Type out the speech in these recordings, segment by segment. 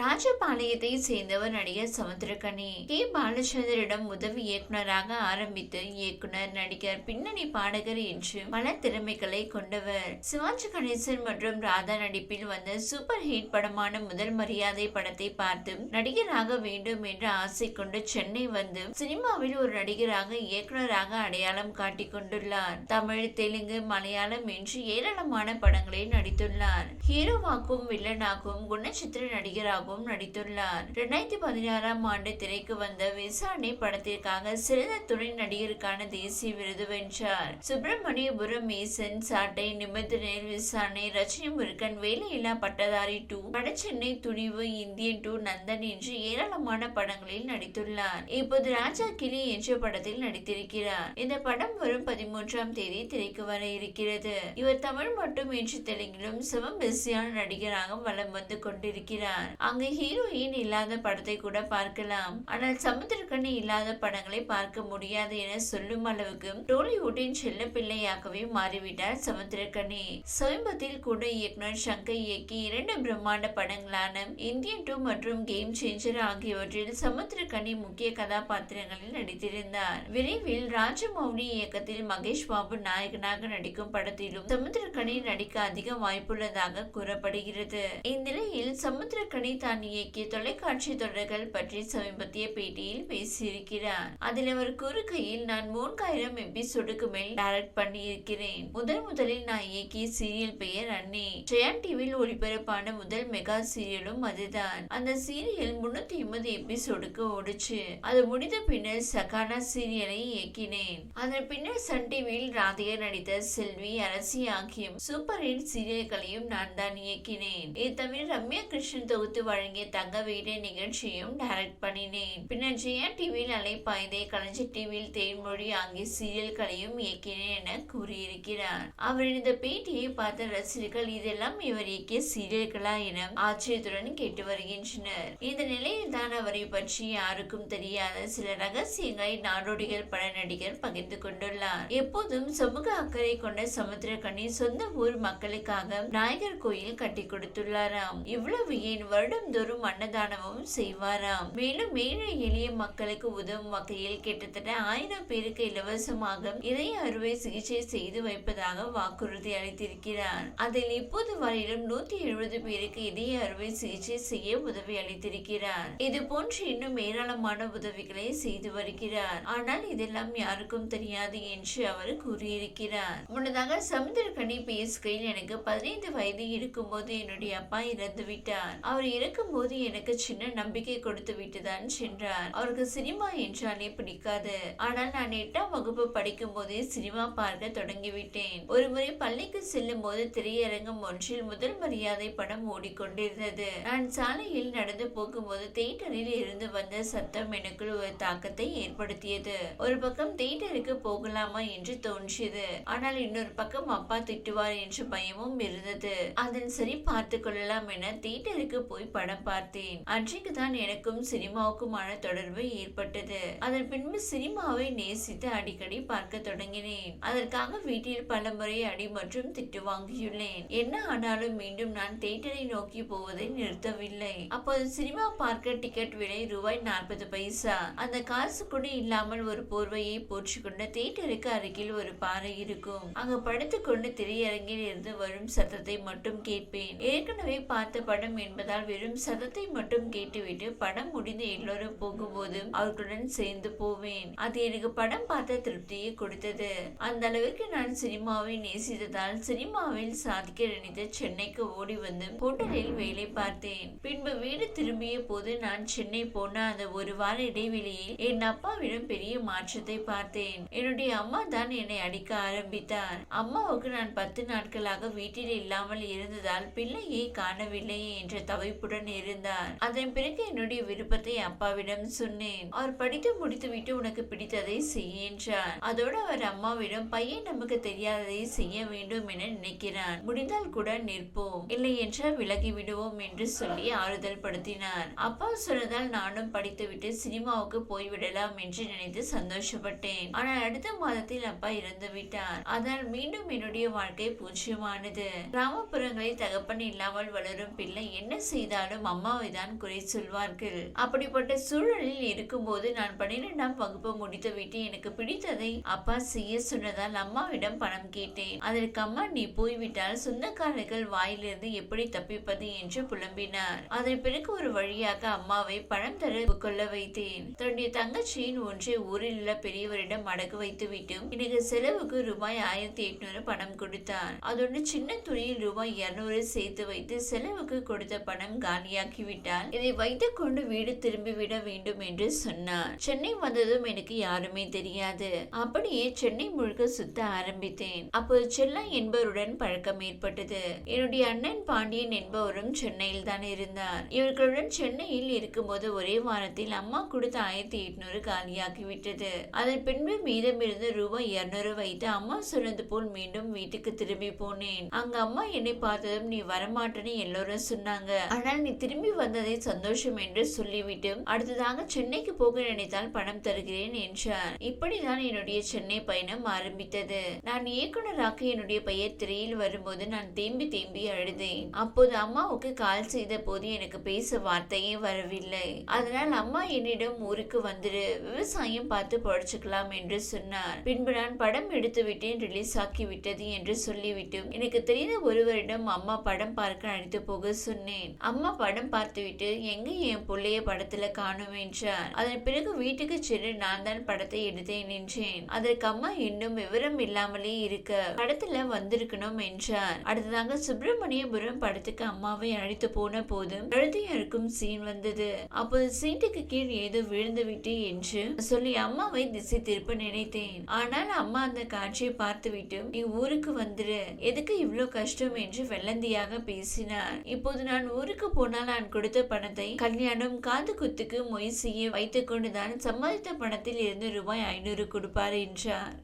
ராஜபாளையத்தை சேர்ந்தவர் நடிகர் சமுத்திரகனி கே. பாலச்சந்தரிடம் உதவி இயக்குனராக ஆரம்பித்து இயக்குனர் நடிகர் பின்னணி பாடகர் என்று பல திறமைகளை கொண்டவர். சிவாஜி கணேசன் மற்றும் ராதா நடிப்பில் வந்த சூப்பர் ஹிட் படமான முதல் மரியாதை படத்தை பார்த்து நடிகராக வேண்டும் என்ற ஆசை கொண்டு சென்னை வந்து சினிமாவில் ஒரு நடிகராக இயக்குனராக அடையாளம் காட்டிக் கொண்டுள்ளார். தமிழ் தெலுங்கு மலையாளம் என்று ஏராளமான படங்களில் நடித்துள்ளார். ஹீரோவாக்கும் வில்லனாகவும் குணச்சித்திர நடிகராகும் நடிகராகவும் நடித்துள்ளார். இரண்டாயிரத்தி பதினாறாம் ஆண்டு திரைக்கு வந்த விசாரணை படத்திற்காக சிறந்த துணை நடிகருக்கான தேசிய விருது வென்றார். சுப்பிரமணியபுரம் மேசன் சாட்டை நிமிர்ந்த நேர் விசாரணை ரஜினி முருகன் வேலையில்லா பட்டதாரி டூ படச்சென்னை துணிவு இந்தியன் டூ நந்தன் என்று ஏராளமான படங்களில் நடித்துள்ளார். இப்போது ராஜா கிளி என்ற படத்தில் நடித்திருக்கிறார். இந்த படம் வரும் பதிமூன்றாம் தேதி திரைக்கு வர இருக்கிறது. இவர் தமிழ் மட்டும் என்று தெலுங்கிலும் சிவம் பிஸியான நடிகராக வலம் வந்து கொண்டிருக்கிறார். அங்கு ஹீரோயின் இல்லாத படத்தை கூட பார்க்கலாம். ஆனால் சமுத்திரக்கண்ணி இல்லாத படங்களை பார்க்க முடியாது என சொல்லும் அளவுக்கு டோலிவுட்டின் செல்ல பிள்ளையாகவே மாறிவிட்டார் சமுத்திரக்கண்ணி சமீபத்தில் கூட இயக்குனர் சங்கர் இயக்கி இரண்டு பிரம்மாண்ட படங்களான இந்தியன் டூ மற்றும் கேம் சேஞ்சர் ஆகியவற்றில் சமுத்திரக்கண்ணி முக்கிய கதாபாத்திரங்களில் நடித்திருந்தார். விரைவில் ராஜமௌலி இயக்கத்தில் மகேஷ் பாபு நாயகனாக நடிக்கும் படத்திலும் சமுத்திரக்கனி நடிக்க அதிக வாய்ப்புள்ளதாக கூறப்படுகிறது. இந்நிலையில் சமுத்திரக்கனி தான் இயக்கிய தொலைக்காட்சி தொடர்கள் பற்றி சமீபத்திய பேட்டியில் பேசியிருக்கிறார். அதில் அவர் கூறுகையில் நான் மூன்றாயிரம் எபிசோடுக்கு மேல் டைரக்ட் பண்ணியிருக்கிறேன். முதல் முதலில் நான் இயக்கிய சீரியல் பெயர் அன்னி. ஜெயன் டிவியில் ஒளிபரப்பான முதல் மெகா சீரியலும் அதுதான். அந்த சீரியல் முன்னூத்தி எண்பது எபிசோடுக்கு ஓடுச்சு. அது முடிந்த பின்னர் சகானா சீரியலை இயக்கினேன். அதன் பின்னர் சன் டிவியில் ராதிகா நடித்த செல்வி அரசி ஆகிய சூப்பர் ஹிட் சீரியல்களையும் நான் தான் இயக்கினேன். இது தவிர ரம்யா கிருஷ்ணன் தொகுத்து வழங்கிய தங்க வீடு நிகழ்ச்சியும் டைரக்ட் பண்ணினேன். பின்னர் ஜெயா டிவியில் அலைப்பாய்ந்தே கலைஞர் டிவியில் தேன்மொழி ஆகிய சீரியல்களையும் இயக்கினேன் என கூறியிருக்கிறார். அவரின் இந்த பேட்டியை பார்த்த ரசிகர்கள் இதெல்லாம் இவர் இயக்கிய சீரியல்களா என ஆச்சரியத்துடன் கேட்டு வருகின்றனர். இந்த நிலையில் தான் அவரை பற்றி யாருக்கும் தெரியாத சில ரகசியங்களை நாடோடிகள் பட நடிகர் பகிர்ந்து கொண்டுள்ளார். எப்போதும் சமூக அக்கறை கொண்ட சமுத்திரக்கண்ணி சொந்த ஊர் மக்களுக்காக நாயகர் கோயில் கட்டி கொடுத்துள்ளாராம். இவ்வளவு ஏன் வருடந்தோறும் அன்னதானமும் செய்வாராம். மேலும் ஏழை எளிய மக்களுக்கு உதவும் வகையில் கிட்டத்தட்ட ஆயிரம் பேருக்கு இலவசமாக இதய அறுவை சிகிச்சை செய்து வைப்பதாக வாக்குறுதி அளித்திருக்கிறார். அதில் இப்போது வரையிலும் நூத்தி எழுபது பேருக்கு இதய அறுவை சிகிச்சை செய்ய உதவி அளித்திருக்கிறார். இது போன்று இன்னும் ஏராளமான உதவிகளை செய்து வருகிறார். ஆனால் இதெல்லாம் யாருக்கும் தெரியாது என்று அவர் கூறியிருக்கிறார். முன்னதாக சமுத்திரக்கனி பேசுகையில் எனக்கு பதினைந்து வயது இருக்கும்போது என்னுடைய அப்பா இறந்து விட்டார் அவர் இறக்கும்போது எனக்கு சின்ன நம்பிக்கை கொடுத்து விட்டுதான் சென்றார். அவருக்கு சினிமா என்றாலே பிடிக்காது. ஆனால் நான் எட்டாம் வகுப்பு படிக்கும் போதே சினிமா பார்க்க தொடங்கிவிட்டேன். ஒரு முறை பள்ளிக்கு செல்லும் போது திரையரங்கம் ஒன்றில் முதல் மரியாதை படம் ஓடிக்கொண்டிருந்தது. நான் சாலையில் நடந்து போகும்போது தேட்டரில் இருந்து வந்த சத்தம் எனக்குள் ஒரு தாக்கத்தை ஏற்படுத்தியது. ஒரு பக்கம் தேட்டருக்கு போகலாமா என்று தோன்றியது. ஆனால் இன்னொரு பக்கம் அப்பா திட்டுவார் என்ற பயமும் இருந்தது. அதன் சரி பார்த்து கொள்ளலாம் என தியேட்டருக்கு போய் படம் பார்த்தேன். அன்றைக்கு தான் எனக்கும் சினிமாவுக்குமான தொடர்பு ஏற்பட்டது. அதன் பின்பு சினிமாவை நேசித்து அடிக்கடி பார்க்க தொடங்கினேன். அதற்காக வீட்டில் பல முறை அடி மற்றும் திட்டு வாங்கியுள்ளேன். என்ன ஆனாலும் மீண்டும் நான் தியேட்டரை நோக்கி போவதை நிறுத்தவில்லை. அப்போது சினிமா பார்க்க டிக்கெட் விலை ரூபாய் நாற்பது பைசா. அந்த காசு கூட இல்லாமல் ஒரு போர்வையை போற்றிக்கொண்ட தியேட்டருக்கு அருகில் ஒரு பாறை இருக்கும். அங்கு படுத்துக்கொண்டு திரையரங்கில் இருந்து வரும் சத்தத்தை மட்டும் கேட்பேன். ஏற்கனவே பார்த்த படம் என்பதால் வெறும் சதத்தை மட்டும் கேட்டுவிட்டு படம் முடிந்து எல்லோரும் போகும்போது அவர்களுடன் சேர்ந்து போவேன். அது எனக்கு படம் பார்த்த திருப்தியை கொடுத்தது. அந்த அளவிற்கு நான் சினிமாவை நேசித்ததால் சினிமாவில் சாதிக்க நினைத்து சென்னைக்கு ஓடி வந்து ஹோட்டலில் வேலை பார்த்தேன். பின்பு வீடு திரும்பிய போது நான் சென்னை போன அந்த ஒரு வார இடைவெளியில் என் அப்பாவிடம் பெரிய மாற்றத்தை பார்த்தேன். என்னுடைய அம்மா தான் என்னை அடிக்க ஆரம்பித்தார். அம்மாவுக்கு நான் பத்து நாட்களாக வீட்டில் இல்லாமல் இருந்ததால் பிள்ளையை காணவில்லையே என்ற தவிப்புடன் இருந்தார் அதன் பிறகு என்னுடைய விருப்பத்தை அப்பாவிடம் சொன்னேன். அவர் படித்து முடித்துவிட்டு உனக்கு பிடித்ததை செய் என்றார் அதோடு அவர் அம்மாவிடம் பையன் நமக்கு தெரியாததை செய்ய வேண்டும் என நினைக்கிறான். முடிந்தால் கூட நிற்போம். இல்லை என்றால் விலகி விடுவோம் என்று சொல்லி ஆறுதல் படுத்தினார். அப்பா சொன்னதால் நானும் படித்துவிட்டு சினிமாவுக்கு போய்விடலாம் என்று நினைத்து சந்தோஷப்பட்டேன். ஆனால் அடுத்த மாதத்தில் அப்பா இறந்து விட்டார். அதனால் மீண்டும் என்னுடைய வாழ்க்கை பூஜ்யமானது. கிராமப்புறங்களில் தகப்பன் இல்லாமல் வளரும் பிள்ளை என்ன செய்தார் இருந்தாலும் அம்மாவை தான் குறை சொல்வார்கள். அப்படிப்பட்ட சூழலில் இருக்கும்போது நான் பன்னிரெண்டாம் வகுப்பு முடித்து விட்டு எனக்கு பிடித்ததை அப்பா செய்ய சொன்னதால் அம்மாவிடம் பணம் கேட்டேன். அதற்கு அம்மா நீ போய்விட்டால் சொந்தக்காரர்கள் வாயிலிருந்து எப்படி தப்பிப்பது? என்று புலம்பினார். அதன் பிறகு ஒரு வழியாக அம்மாவை பணம் தர கொள்ள வைத்தேன். தன்னுடைய தங்கச்சியின் ஒன்றை ஊரில் உள்ள பெரியவரிடம் அடகு வைத்து வைத்துவிட்டு எனக்கு செலவுக்கு ரூபாய் ஆயிரத்தி எட்நூறு பணம் கொடுத்தார். அதோடு சின்ன துணியில் ரூபாய் இருநூறு சேர்த்து வைத்து செலவுக்கு கொடுத்த பணம் காலியாக்கி காலியாக்கிவிட்டால் இதை வைத்துக் கொண்டு வீடு திரும்பிவிட வேண்டும் என்று சொன்னார். சென்னை வந்ததும் எனக்கு யாருமே தெரியாது. அப்படியே சென்னை முழுக்க சுத்த ஆரம்பித்தேன். அப்போது செல்லா என்பவருடன் பழக்கம் ஏற்பட்டது. என்னுடைய அண்ணன் பாண்டியன் என்பவரும் சென்னையில் தான் இருந்தார். இவர்களுடன் சென்னையில் இருக்கும்போது ஒரே வாரத்தில் அம்மா கொடுத்த ஆயிரத்தி எட்நூறு காலியாக்கி விட்டது அதன் பின்பு மீதம் இருந்து ரூபாய் இருநூறு வைத்து அம்மா சொன்னது போல் மீண்டும் வீட்டுக்கு திரும்பி போனேன். அங்க அம்மா என்னை பார்த்ததும் நீ வரமாட்டேன்னு எல்லோரும் சொன்னாங்க. ஆனால் நீ திரும்பி வந்ததை சந்தோஷம் என்று சொல்லிவிட்டு அடுத்ததாக சென்னைக்கு போக நினைத்தால் பணம் தருகிறேன் என்றார் இப்படிதான் என்னுடைய சென்னை பயணம் ஆரம்பித்தது. நான் இயக்குனராக என்னுடைய பெயர் திரையில் வரும்போது நான் தேம்பி தேம்பி அழுதேன். அப்போது அம்மாவுக்கு கால் செய்த போது எனக்கு பேச வார்த்தையே வரவில்லை. அதனால் அம்மா என்னிடம் ஊருக்கு வந்துரு விவசாயம் பார்த்து பொழைச்சுக்கலாம் என்று சொன்னார். பின்பு நான் படம் எடுத்து விட்டேன் ரிலீஸ் ஆக்கி விட்டது என்று சொல்லிவிட்டு எனக்கு தெரிந்த ஒருவரிடம் அம்மா படம் பார்க்க அழைத்து போக சொன்னேன். அம்மா படம் பார்த்துவிட்டு எங்க என் பிள்ளைய படத்துல காணும்? என்றார் அதன் பிறகு வீட்டுக்கு சென்று நான் தான் படத்தை எடுத்தேன் என்றேன். அதற்கு அம்மா இன்னும் விவரம் இல்லாமலே இருக்க படத்துல வந்திருக்கணும் என்றார் அடுத்ததாக சுப்பிரமணியபுரம் படத்துக்கு அம்மாவை அழைத்து போன போது அழுதையாருக்கும் சீன் வந்தது. அப்போது சீட்டுக்கு கீழ் ஏதோ விழுந்து விட்டு என்று சொல்லி அம்மாவை திசை திருப்ப நினைத்தேன். ஆனால் அம்மா அந்த காட்சியை பார்த்துவிட்டு நீ ஊருக்கு வந்துரு. எதுக்கு இவ்வளவு கஷ்டம்? என்று வெள்ளந்தியாக பேசினார். இப்போது நான் ஊருக்கு போனால் நான் கொடுத்த பணத்தை கல்யாணம் காது குத்துக்கு மொய் செய்ய வைத்துக் கொண்டுதான் சம்பாதித்த பணத்தில் இருந்து ரூபாய் ஐநூறு கொடுப்பார் என்றார்.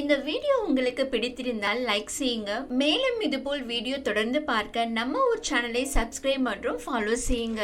இந்த வீடியோ உங்களுக்கு பிடித்திருந்தால் லைக் செய்யுங்க. மேலும் இதுபோல் வீடியோ தொடர்ந்து பார்க்க நம்ம ஒரு சேனலை சப்ஸ்கிரைப் மற்றும் ஃபாலோ செய்யுங்க.